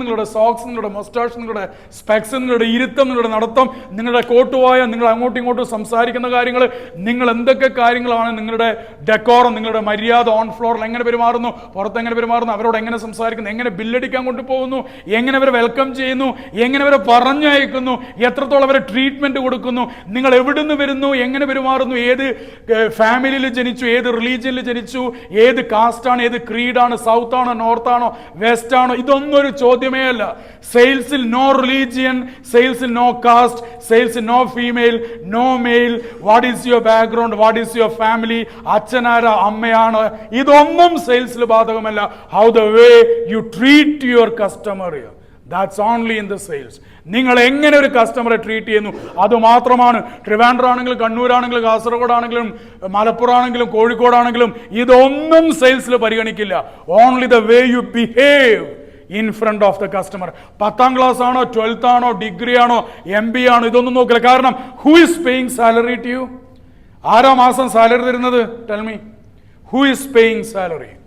നിങ്ങളുടെ സോക്സ് നിങ്ങളുടെ മൊസ്റ്റാഷ് നിങ്ങളുടെ സ്പെക്സ് നിങ്ങളുടെ ഇരുത്തം നിങ്ങളുടെ നടത്തം നിങ്ങളുടെ കോട്ടുവായ നിങ്ങൾ അങ്ങോട്ടും ഇങ്ങോട്ടും സംസാരിക്കുന്ന കാര്യങ്ങൾ നിങ്ങൾ എന്തൊക്കെ കാര്യങ്ങളാണ് നിങ്ങളുടെ ഡെക്കോറം നിങ്ങളുടെ മര്യാദ ഓൺ ഫ്ലോറിൽ എങ്ങനെ പെരുമാറുന്നു പുറത്ത് എങ്ങനെ പെരുമാറുന്നു അവരോട് എങ്ങനെ സംസാരിക്കുന്നു എങ്ങനെ ബില്ലടിക്കാൻ കൊണ്ടുപോകുന്നു എങ്ങനെ അവരെ വെൽക്കം ചെയ്യുന്നു എങ്ങനെ അവരെ പറഞ്ഞയക്കുന്നു എത്രത്തോളം അവരെ ട്രീറ്റ്മെന്റ് കൊടുക്കുന്നു നിങ്ങൾ എവിടുന്ന് വരുന്നു എങ്ങനെ പെരുമാറുന്നു ഏത് ഫാമിലിയിൽ ജനിച്ചു ഏത് റിലീജിയനിൽ ജനിച്ചു ഏത് കാസ്റ്റാണ് ഏത് ക്രീഡാണ് സൗത്താണോ നോർത്താണോ വെസ്റ്റാണോ ഇതൊന്നും ഒരു ചോദ്യമേ അല്ല സെയിൽസിൽ നോ റിലീജിയൻ സെയിൽസിൽ no caste സെയിൽസിൽ no female no male what is your background what is your family അച്ഛനാര? അമ്മയാണ്? ഇതൊന്നും സെയിൽസിൽ ബാധകമല്ല. How the way you treat your customer that's only in the sales നിങ്ങൾ എങ്ങനെ ഒരു കസ്റ്റമറെ ട്രീറ്റ് ചെയ്യുന്നു? അത് മാത്രമാണ്. ട്രിവാൻഡ്രാണെങ്കിലും കണ്ണൂരാണെങ്കിലും കാസർഗോഡ് ആണെങ്കിലും മലപ്പുറം ആണെങ്കിലും കോഴിക്കോടാണെങ്കിലും ഇതൊന്നും സെയിൽസിൽ പരിഗണിക്കില്ല. Only the way you behave in front of the customer പത്താം ക്ലാസ് ആണോ ട്വൽത്ത് ആണോ ഡിഗ്രി ആണോ എം ബി ആണോ ഇതൊന്നും നോക്കില്ല. കാരണം who is paying salary to you ആരോ മാസം സാലറി തരുന്നത്? Tell me who is paying salary